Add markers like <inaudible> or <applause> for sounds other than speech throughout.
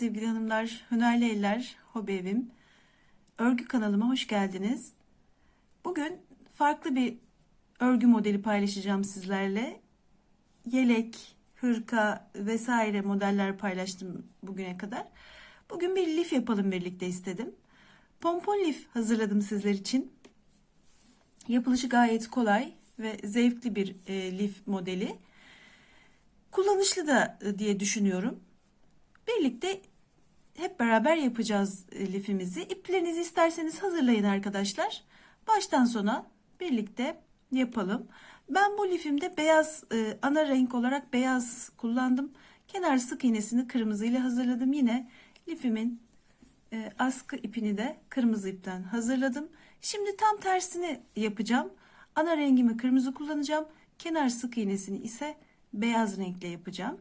Sevgili hanımlar, Hünerli Eller, Hobi Evim. Örgü kanalıma hoş geldiniz. Bugün farklı bir örgü modeli paylaşacağım sizlerle. Yelek, hırka vesaire modeller paylaştım bugüne kadar. Bugün bir lif yapalım birlikte istedim. Pompon lif hazırladım sizler için. Yapılışı gayet kolay ve zevkli bir e, lif modeli. Kullanışlı da e, diye düşünüyorum. Birlikte hep beraber yapacağız e, lifimizi. İplerinizi isterseniz hazırlayın arkadaşlar. Baştan sona birlikte yapalım. Ben bu lifimde beyaz e, ana renk olarak beyaz kullandım. Kenar sık iğnesini kırmızı ile hazırladım. Yine lifimin e, askı ipini de kırmızı ipten hazırladım. Şimdi tam tersini yapacağım. Ana rengimi kırmızı kullanacağım. Kenar sık iğnesini ise beyaz renkle yapacağım.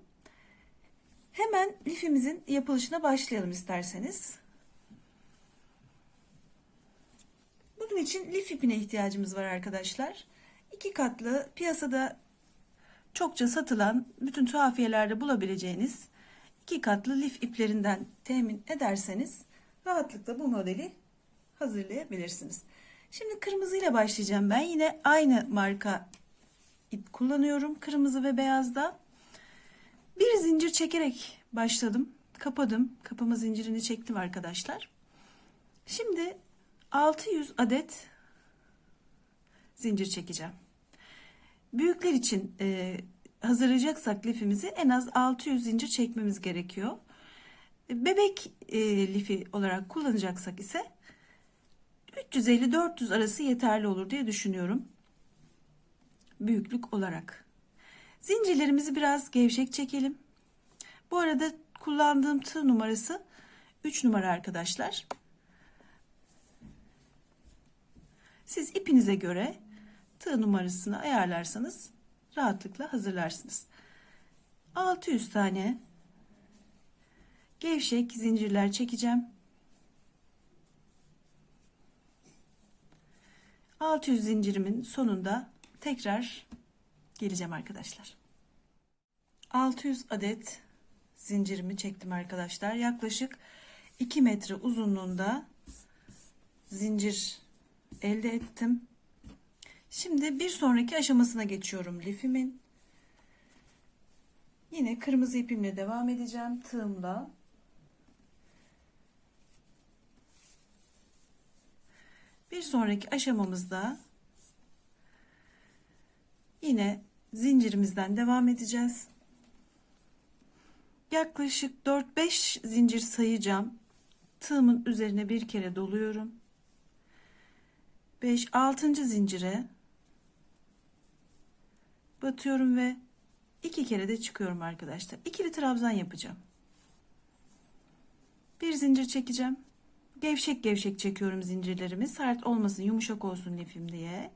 Hemen lifimizin yapılışına başlayalım isterseniz. Bunun için lif ipine ihtiyacımız var arkadaşlar. İki katlı piyasada çokça satılan bütün tuhafiyelerde bulabileceğiniz iki katlı lif iplerinden temin ederseniz rahatlıkla bu modeli hazırlayabilirsiniz. Şimdi kırmızı ile başlayacağım ben. Yine aynı marka ip kullanıyorum. Kırmızı ve beyazda. Bir zincir çekerek başladım. Kapadım. Kapama zincirini çektim arkadaşlar. Şimdi 600 adet zincir çekeceğim. Büyükler için e, hazırlayacaksak lifimizi en az 600 zincir çekmemiz gerekiyor. Bebek e, lifi olarak kullanacaksak ise 350-400 arası yeterli olur diye düşünüyorum. Büyüklük olarak. Zincirlerimizi biraz gevşek çekelim. Bu arada kullandığım tığ numarası 3 numara arkadaşlar. Siz ipinize göre tığ numarasını ayarlarsanız rahatlıkla hazırlarsınız. 600 tane gevşek zincirler çekeceğim. 600 zincirimin sonunda tekrar geleceğim arkadaşlar. 600 adet zincirimi çektim arkadaşlar. Yaklaşık 2 metre uzunluğunda zincir elde ettim. Şimdi bir sonraki aşamasına geçiyorum lifimin. Yine kırmızı ipimle devam edeceğim tığımla. Bir sonraki aşamamızda yine zincirimizden devam edeceğiz. Yaklaşık 4-5 zincir sayacağım. Tığımın üzerine bir kere doluyorum. 5 6. zincire batıyorum ve iki kere de çıkıyorum arkadaşlar. İkili trabzan yapacağım. Bir zincir çekeceğim. Gevşek gevşek çekiyorum zincirlerimi. Sert olmasın, yumuşak olsun lifim diye.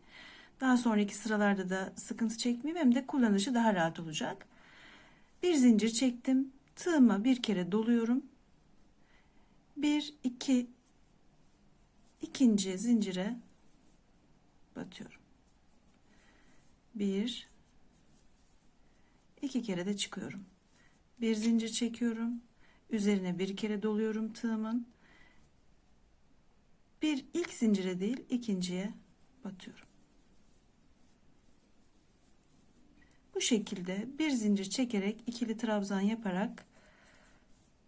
Daha sonraki sıralarda da sıkıntı çekmeyeyim hem de kullanışı daha rahat olacak. Bir zincir çektim. Tığıma bir kere doluyorum. Bir, iki, ikinci zincire batıyorum. Bir, iki kere de çıkıyorum. Bir zincir çekiyorum. Üzerine bir kere doluyorum tığımın. Bir ilk zincire değil ikinciye batıyorum. Bu şekilde bir zincir çekerek ikili trabzan yaparak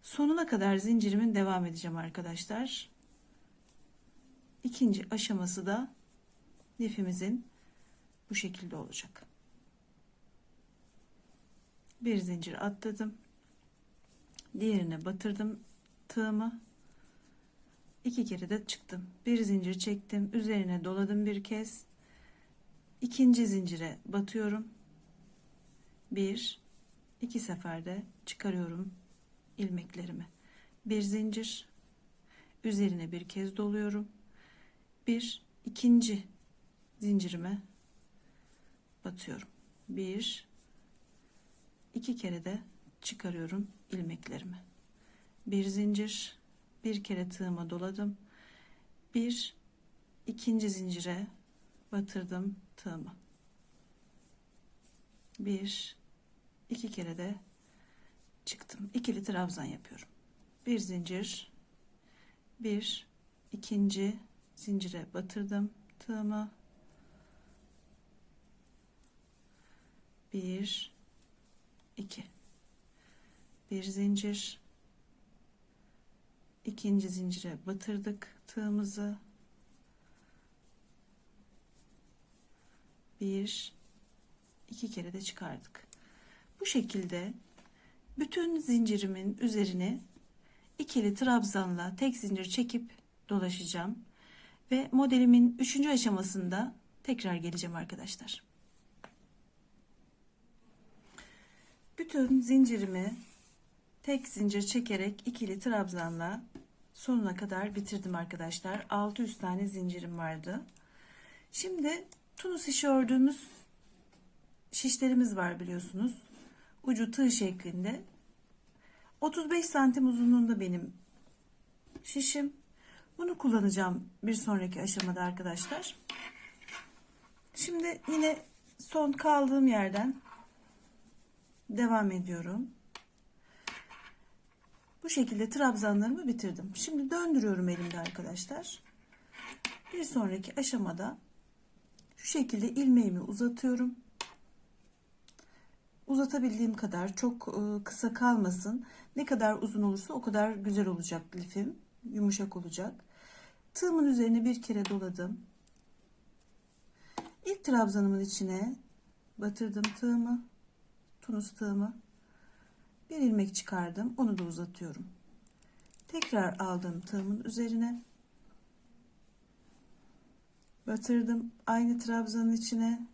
sonuna kadar zincirimin devam edeceğim arkadaşlar. İkinci aşaması da lifimizin bu şekilde olacak. Bir zincir atladım. Diğerine batırdım tığımı. İki kere de çıktım. Bir zincir çektim. Üzerine doladım bir kez. İkinci zincire batıyorum bir iki seferde çıkarıyorum ilmeklerimi. Bir zincir üzerine bir kez doluyorum. Bir ikinci zincirime batıyorum. Bir iki kere de çıkarıyorum ilmeklerimi. Bir zincir bir kere tığıma doladım. Bir ikinci zincire batırdım tığımı bir iki kere de çıktım. İkili trabzan yapıyorum. Bir zincir, bir, ikinci zincire batırdım tığımı. Bir, iki. Bir zincir, ikinci zincire batırdık tığımızı. Bir, iki kere de çıkardık. Bu şekilde bütün zincirimin üzerine ikili trabzanla tek zincir çekip dolaşacağım ve modelimin üçüncü aşamasında tekrar geleceğim arkadaşlar. Bütün zincirimi tek zincir çekerek ikili trabzanla sonuna kadar bitirdim arkadaşlar. 600 tane zincirim vardı. Şimdi tunus işi ördüğümüz şişlerimiz var biliyorsunuz. Ucu tığ şeklinde. 35 santim uzunluğunda benim şişim. Bunu kullanacağım bir sonraki aşamada arkadaşlar. Şimdi yine son kaldığım yerden devam ediyorum. Bu şekilde trabzanlarımı bitirdim. Şimdi döndürüyorum elimde arkadaşlar. Bir sonraki aşamada şu şekilde ilmeğimi uzatıyorum. Uzatabildiğim kadar çok e, kısa kalmasın. Ne kadar uzun olursa o kadar güzel olacak lifim. Yumuşak olacak. Tığımın üzerine bir kere doladım. İlk trabzanımın içine batırdım tığımı. Tunus tığımı. Bir ilmek çıkardım. Onu da uzatıyorum. Tekrar aldım tığımın üzerine. Batırdım. Aynı trabzanın içine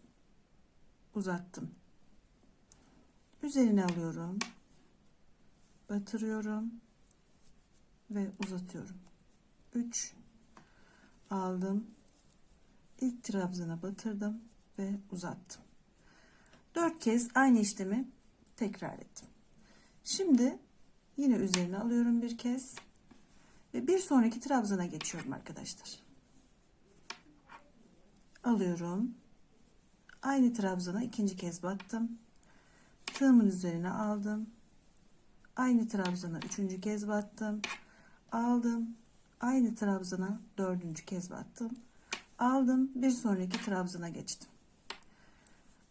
uzattım. Üzerine alıyorum. Batırıyorum. Ve uzatıyorum. 3 aldım. İlk trabzana batırdım ve uzattım. 4 kez aynı işlemi tekrar ettim. Şimdi yine üzerine alıyorum bir kez ve bir sonraki trabzana geçiyorum arkadaşlar. Alıyorum. Aynı trabzana ikinci kez battım. Tığımın üzerine aldım. Aynı trabzana üçüncü kez battım. Aldım. Aynı trabzana dördüncü kez battım. Aldım. Bir sonraki trabzana geçtim.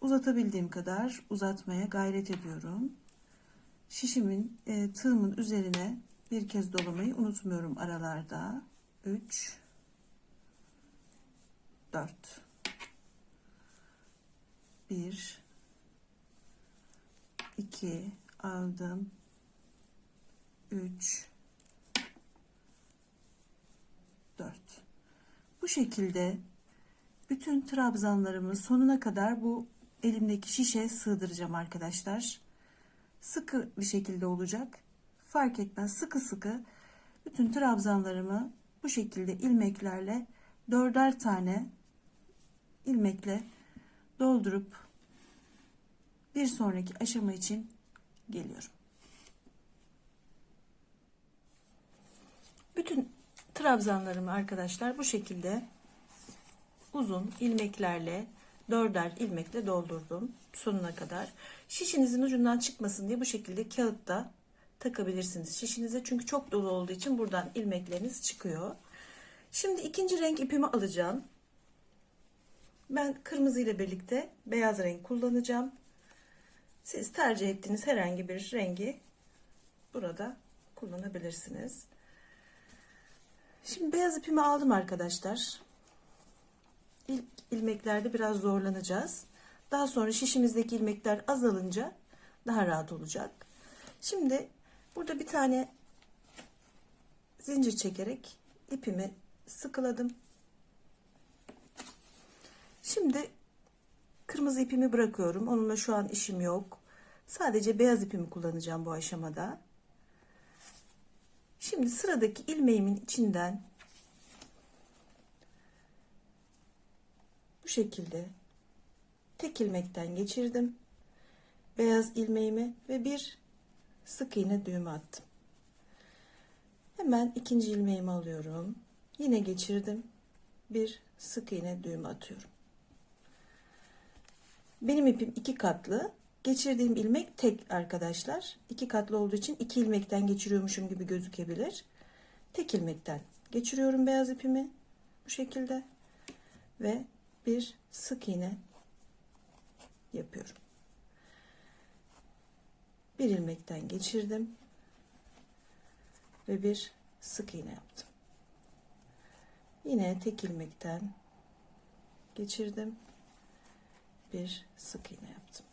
Uzatabildiğim kadar uzatmaya gayret ediyorum. Şişimin e, tığımın üzerine bir kez dolamayı unutmuyorum aralarda. 3 4 1 2 aldım. 3 4 bu şekilde bütün trabzanlarımı sonuna kadar bu elimdeki şişe sığdıracağım arkadaşlar. Sıkı bir şekilde olacak. Fark etmez. Sıkı sıkı bütün trabzanlarımı bu şekilde ilmeklerle dörder tane ilmekle doldurup bir sonraki aşama için geliyorum. Bütün trabzanlarımı arkadaşlar bu şekilde uzun ilmeklerle dörder ilmekle doldurdum sonuna kadar. Şişinizin ucundan çıkmasın diye bu şekilde kağıtta takabilirsiniz şişinize. Çünkü çok dolu olduğu için buradan ilmekleriniz çıkıyor. Şimdi ikinci renk ipimi alacağım. Ben kırmızı ile birlikte beyaz renk kullanacağım. Siz tercih ettiğiniz herhangi bir rengi burada kullanabilirsiniz. Şimdi beyaz ipimi aldım arkadaşlar. İlk ilmeklerde biraz zorlanacağız. Daha sonra şişimizdeki ilmekler azalınca daha rahat olacak. Şimdi burada bir tane zincir çekerek ipimi sıkıladım. Şimdi kırmızı ipimi bırakıyorum. Onunla şu an işim yok. Sadece beyaz ipimi kullanacağım bu aşamada. Şimdi sıradaki ilmeğimin içinden bu şekilde tek ilmekten geçirdim. Beyaz ilmeğimi ve bir sık iğne düğümü attım. Hemen ikinci ilmeğimi alıyorum. Yine geçirdim. Bir sık iğne düğümü atıyorum. Benim ipim iki katlı. Geçirdiğim ilmek tek arkadaşlar. İki katlı olduğu için iki ilmekten geçiriyormuşum gibi gözükebilir. Tek ilmekten geçiriyorum beyaz ipimi bu şekilde ve bir sık iğne yapıyorum. Bir ilmekten geçirdim ve bir sık iğne yaptım. Yine tek ilmekten geçirdim. Bir sık iğne yaptım.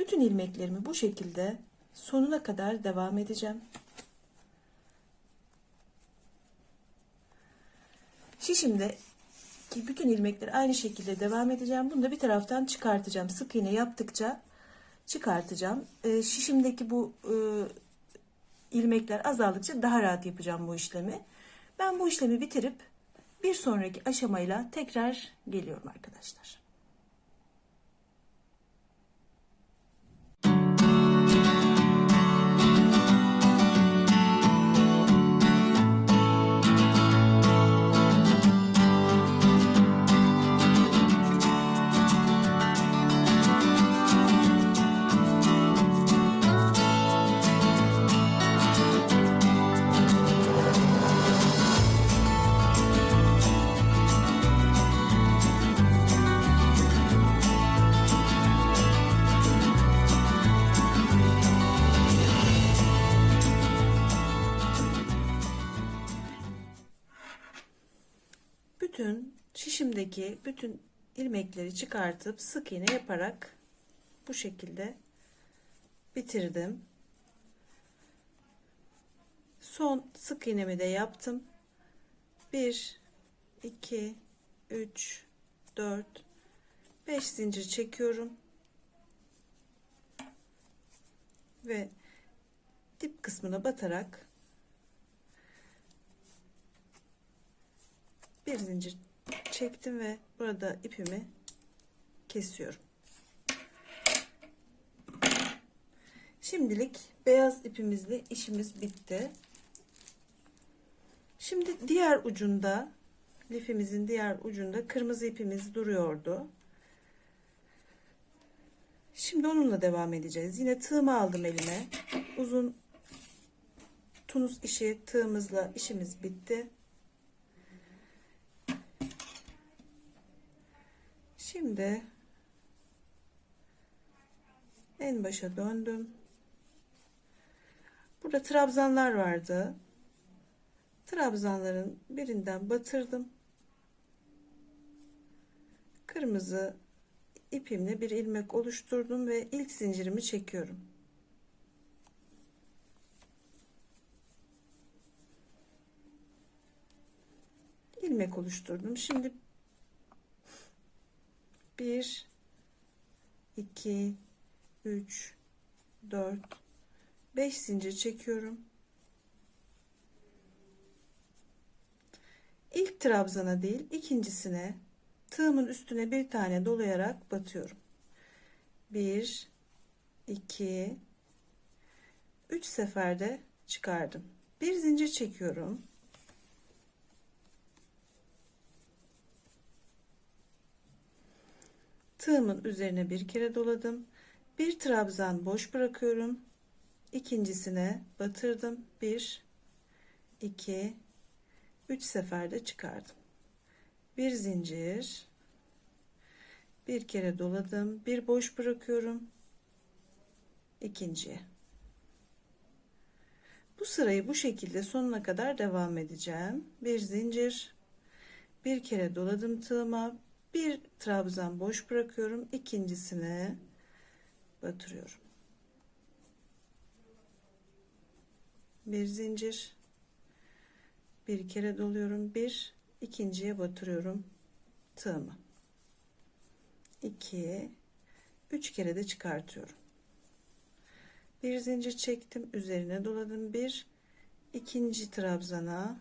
Bütün ilmeklerimi bu şekilde sonuna kadar devam edeceğim. Şişimde ki bütün ilmekleri aynı şekilde devam edeceğim. Bunu da bir taraftan çıkartacağım. Sık iğne yaptıkça çıkartacağım. Ee, şişimdeki bu e, ilmekler azaldıkça daha rahat yapacağım bu işlemi. Ben bu işlemi bitirip bir sonraki aşamayla tekrar geliyorum arkadaşlar. Şişimdeki bütün ilmekleri çıkartıp sık iğne yaparak bu şekilde bitirdim. Son sık iğnemi de yaptım. 1 2 3 4 5 zincir çekiyorum. Ve dip kısmına batarak bir zincir çektim ve burada ipimi kesiyorum. Şimdilik beyaz ipimizle işimiz bitti. Şimdi diğer ucunda lifimizin diğer ucunda kırmızı ipimiz duruyordu. Şimdi onunla devam edeceğiz. Yine tığımı aldım elime. Uzun tunus işi tığımızla işimiz bitti. Şimdi en başa döndüm. Burada trabzanlar vardı. Trabzanların birinden batırdım. Kırmızı ipimle bir ilmek oluşturdum ve ilk zincirimi çekiyorum. ilmek oluşturdum. Şimdi 1 2 3 4 5 zincir çekiyorum. İlk trabzana değil ikincisine tığımın üstüne bir tane dolayarak batıyorum. 1 2 3 seferde çıkardım. Bir zincir çekiyorum. Tığımın üzerine bir kere doladım. Bir trabzan boş bırakıyorum. İkincisine batırdım. 1 2 3 seferde çıkardım. Bir zincir bir kere doladım. Bir boş bırakıyorum. ikinciye. Bu sırayı bu şekilde sonuna kadar devam edeceğim. Bir zincir bir kere doladım tığıma bir trabzan boş bırakıyorum. İkincisine batırıyorum. Bir zincir. Bir kere doluyorum. Bir ikinciye batırıyorum tığımı. 2 3 kere de çıkartıyorum. Bir zincir çektim. Üzerine doladım. Bir ikinci trabzana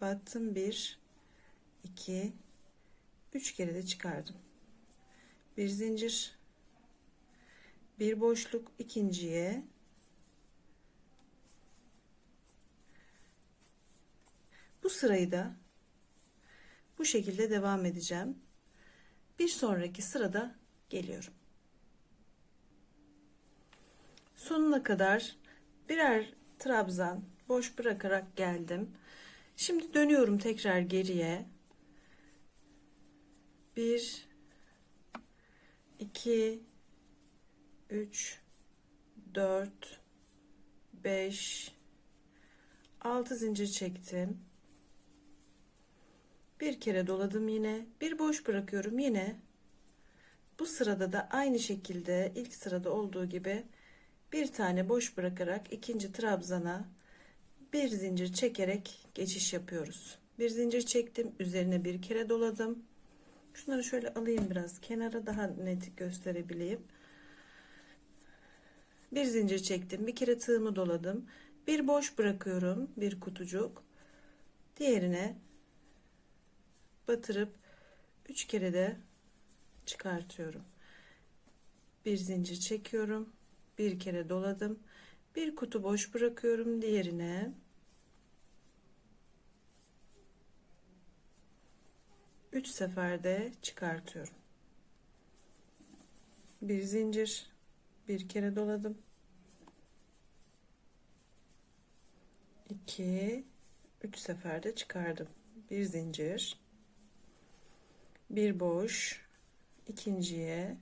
battım. Bir iki 3 kere de çıkardım. Bir zincir, bir boşluk ikinciye bu sırayı da bu şekilde devam edeceğim. Bir sonraki sırada geliyorum. sonuna kadar birer trabzan boş bırakarak geldim. Şimdi dönüyorum tekrar geriye. 1 2 3 4 5 6 zincir çektim. Bir kere doladım yine. Bir boş bırakıyorum yine. Bu sırada da aynı şekilde ilk sırada olduğu gibi bir tane boş bırakarak ikinci trabzana bir zincir çekerek geçiş yapıyoruz. Bir zincir çektim. Üzerine bir kere doladım. Şunları şöyle alayım biraz kenara daha net gösterebileyim. Bir zincir çektim. Bir kere tığımı doladım. Bir boş bırakıyorum. Bir kutucuk. Diğerine batırıp üç kere de çıkartıyorum. Bir zincir çekiyorum. Bir kere doladım. Bir kutu boş bırakıyorum diğerine. Üç seferde çıkartıyorum. Bir zincir, bir kere doladım. 2 3 seferde çıkardım. Bir zincir, bir boş, ikinciye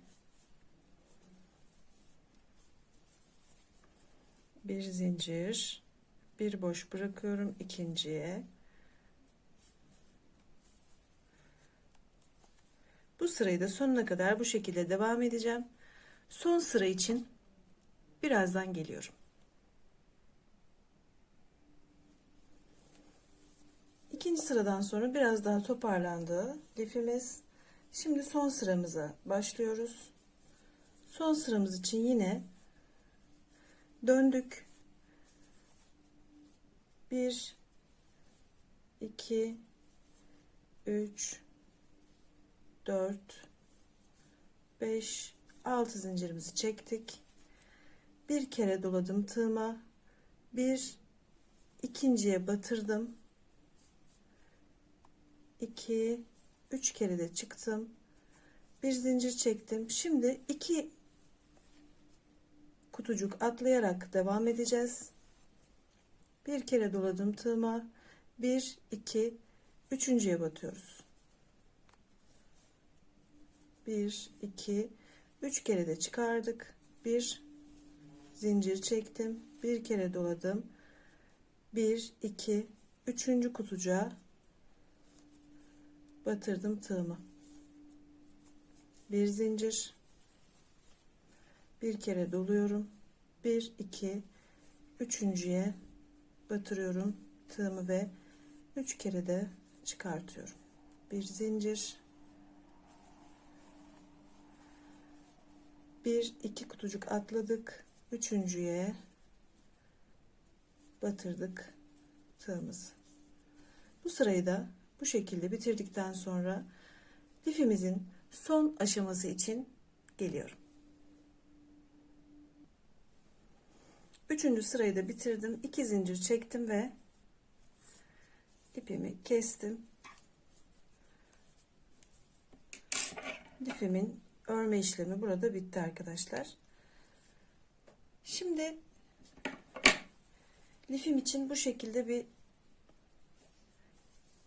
bir zincir, bir boş bırakıyorum ikinciye. Bu sırayı da sonuna kadar bu şekilde devam edeceğim. Son sıra için birazdan geliyorum. İkinci sıradan sonra biraz daha toparlandı lifimiz. Şimdi son sıramıza başlıyoruz. Son sıramız için yine döndük. 1 2 3 4 5 6 zincirimizi çektik. Bir kere doladım tığıma. Bir ikinciye batırdım. 2 3 kere de çıktım. Bir zincir çektim. Şimdi iki kutucuk atlayarak devam edeceğiz. Bir kere doladım tığıma. 1 2 üçüncüye batıyoruz. 1 2 3 kere de çıkardık. Bir zincir çektim. Bir kere doladım. 1 2 üçüncü kutucuğa batırdım tığımı. Bir zincir. Bir kere doluyorum. 1 2 üçüncüye batırıyorum tığımı ve 3 kere de çıkartıyorum. Bir zincir. Bir iki kutucuk atladık. Üçüncüye batırdık tığımızı. Bu sırayı da bu şekilde bitirdikten sonra lifimizin son aşaması için geliyorum. Üçüncü sırayı da bitirdim. İki zincir çektim ve ipimi kestim. Lifimin örme işlemi burada bitti arkadaşlar. Şimdi lifim için bu şekilde bir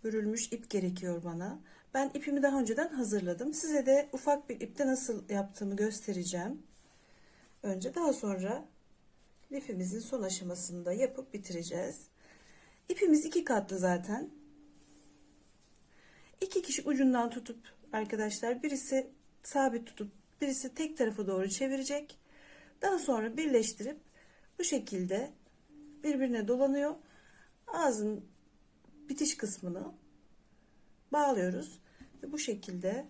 örülmüş ip gerekiyor bana. Ben ipimi daha önceden hazırladım. Size de ufak bir ipte nasıl yaptığımı göstereceğim. Önce daha sonra lifimizin son aşamasında yapıp bitireceğiz. İpimiz iki katlı zaten. İki kişi ucundan tutup arkadaşlar birisi sabit tutup birisi tek tarafa doğru çevirecek. Daha sonra birleştirip bu şekilde birbirine dolanıyor. Ağzın bitiş kısmını bağlıyoruz ve bu şekilde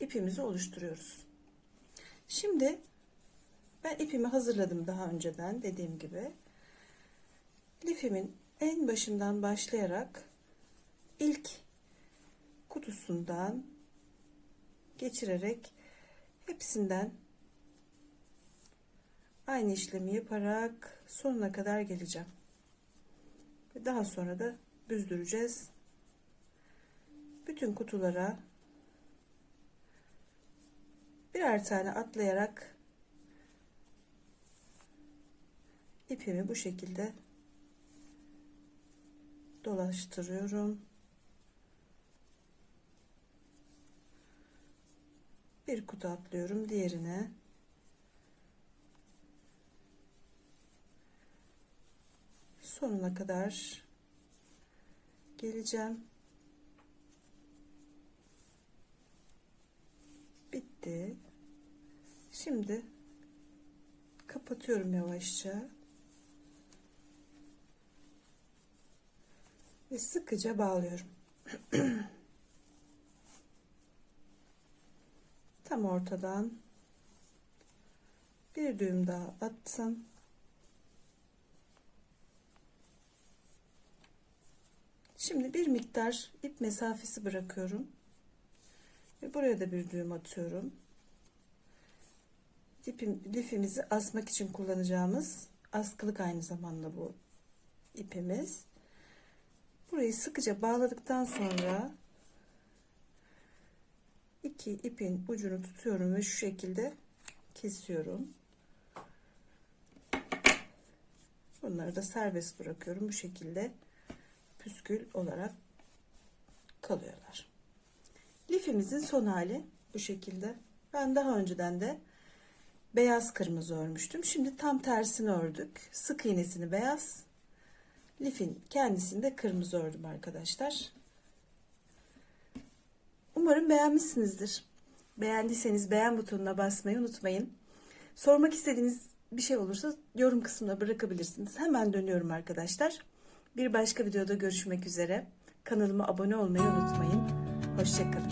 ipimizi oluşturuyoruz. Şimdi ben ipimi hazırladım daha önceden dediğim gibi. Lifimin en başından başlayarak ilk kutusundan geçirerek hepsinden aynı işlemi yaparak sonuna kadar geleceğim. Ve daha sonra da büzdüreceğiz. Bütün kutulara birer tane atlayarak ipimi bu şekilde dolaştırıyorum. Bir kutu atlıyorum diğerine. Sonuna kadar geleceğim. Bitti. Şimdi kapatıyorum yavaşça. Ve sıkıca bağlıyorum. <clears throat> Tam ortadan bir düğüm daha attım. Şimdi bir miktar ip mesafesi bırakıyorum. Ve buraya da bir düğüm atıyorum. İpim, lifimizi asmak için kullanacağımız askılık aynı zamanda bu ipimiz. Burayı sıkıca bağladıktan sonra iki ipin ucunu tutuyorum ve şu şekilde kesiyorum. Bunları da serbest bırakıyorum. Bu şekilde püskül olarak kalıyorlar. Lifimizin son hali bu şekilde. Ben daha önceden de beyaz kırmızı örmüştüm. Şimdi tam tersini ördük. Sık iğnesini beyaz, lifin kendisini de kırmızı ördüm arkadaşlar. Umarım beğenmişsinizdir. Beğendiyseniz beğen butonuna basmayı unutmayın. Sormak istediğiniz bir şey olursa yorum kısmına bırakabilirsiniz. Hemen dönüyorum arkadaşlar. Bir başka videoda görüşmek üzere. Kanalıma abone olmayı unutmayın. Hoşçakalın.